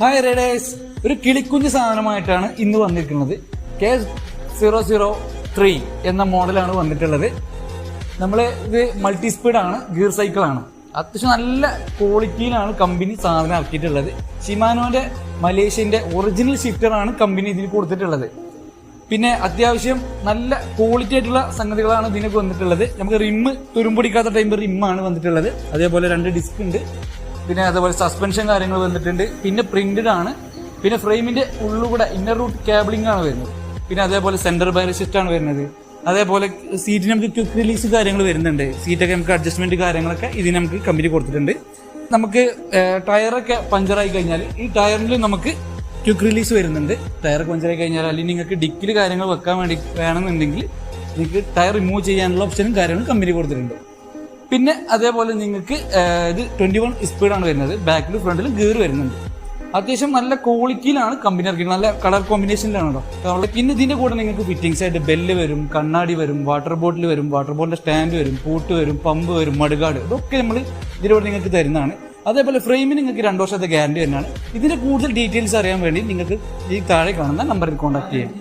Hi raiders ഒരു കിളിക്കുഞ്ഞ് സാധനമായിട്ടാണ് ഇന്ന് വന്നിരിക്കുന്നത്. കെ സീറോ സീറോ ത്രീ എന്ന മോഡലാണ് വന്നിട്ടുള്ളത്. നമ്മൾ ഇത് മൾട്ടി സ്പീഡാണ് ഗിയർ സൈക്കിളാണ് അത്യാവശ്യം നല്ല ക്വാളിറ്റിയിലാണ് കമ്പനി സാധനം ഇറക്കിയിട്ടുള്ളത് ഷിമാനോന്റെ മലേഷ്യന്റെ ഒറിജിനൽ ഷിഫ്റ്ററാണ് കമ്പനി ഇതിന് കൊടുത്തിട്ടുള്ളത്. പിന്നെ അത്യാവശ്യം നല്ല ക്വാളിറ്റി ആയിട്ടുള്ള സംഗതികളാണ് ഇതിനൊക്കെ വന്നിട്ടുള്ളത്. നമുക്ക് റിമ്മ് തുരുമ്പൊടിക്കാത്ത ടൈം റിമ്മാണ് വന്നിട്ടുള്ളത്. അതേപോലെ രണ്ട് ഡിസ്ക് ഉണ്ട്. പിന്നെ അതുപോലെ സസ്പെൻഷൻ കാര്യങ്ങൾ വന്നിട്ടുണ്ട്. പിന്നെ പ്രിന്റഡ് ആണ്. പിന്നെ ഫ്രെയിമിന്റെ ഉള്ളുകൂടെ ഇന്നർ റൂട്ട് കേബിളിംഗ് ആണ് വരുന്നത്. പിന്നെ അതേപോലെ സെന്റർ ബയർ ആണ് വരുന്നത്. അതേപോലെ സീറ്റിന് നമുക്ക് ക്വിക്ക് റിലീസ് കാര്യങ്ങൾ വരുന്നുണ്ട്. സീറ്റൊക്കെ നമുക്ക് അഡ്ജസ്റ്റ്മെന്റ് കാര്യങ്ങളൊക്കെ ഇതിന് നമുക്ക് കമ്പനി കൊടുത്തിട്ടുണ്ട്. നമുക്ക് ടയറൊക്കെ പഞ്ചറായി കഴിഞ്ഞാൽ ഈ ടയറിൽ നമുക്ക് ക്വിക്ക് റിലീസ് വരുന്നുണ്ട്. ടയർ പഞ്ചറായി കഴിഞ്ഞാൽ അല്ലെങ്കിൽ നിങ്ങൾക്ക് ഡിക്കിൽ കാര്യങ്ങൾ വെക്കാൻ വേണ്ടി വേണമെന്നുണ്ടെങ്കിൽ നിങ്ങൾക്ക് ടയർ റിമൂവ് ചെയ്യാനുള്ള ഓപ്ഷനും കാര്യങ്ങളും കമ്പനി കൊടുത്തിട്ടുണ്ട്. പിന്നെ അതേപോലെ നിങ്ങൾക്ക് ഇത് ട്വന്റി വൺ സ്പീഡാണ് വരുന്നത്. ബാക്കിൽ ഫ്രണ്ടിലും ഗിയർ വരുന്നുണ്ട്. അത്യാവശ്യം നല്ല ക്വാളിറ്റിയിലാണ് കമ്പനി ഇറക്കിയത്. നല്ല കളർ കോമ്പിനേഷനിലാണ് കേട്ടോ പിന്നെ ഇതിന്റെ കൂടെ നിങ്ങൾക്ക് ഫിറ്റിംഗ്സ് ആയിട്ട് ബെല്ല് വരും കണ്ണാടി വരും വാട്ടർ ബോട്ടിൽ വരും വാട്ടർ ബോട്ടിലെ സ്റ്റാൻഡ് വരും പൂട്ട് വരും പമ്പ് വരും മടുകാട് ഇതൊക്കെ നമ്മൾ ഇതിലൂടെ നിങ്ങൾക്ക് തരുന്നതാണ്. അതേപോലെ ഫ്രെയിമിന് നിങ്ങൾക്ക് രണ്ട് വർഷത്തെ ഗ്യാരണ്ടി തന്നെയാണ് ഇതിന്റെ കൂടുതൽ ഡീറ്റെയിൽസ് അറിയാൻ വേണ്ടി നിങ്ങൾക്ക് ഈ താഴെ കാണുന്ന നമ്പറിൽ കോൺടാക്ട് ചെയ്യാം.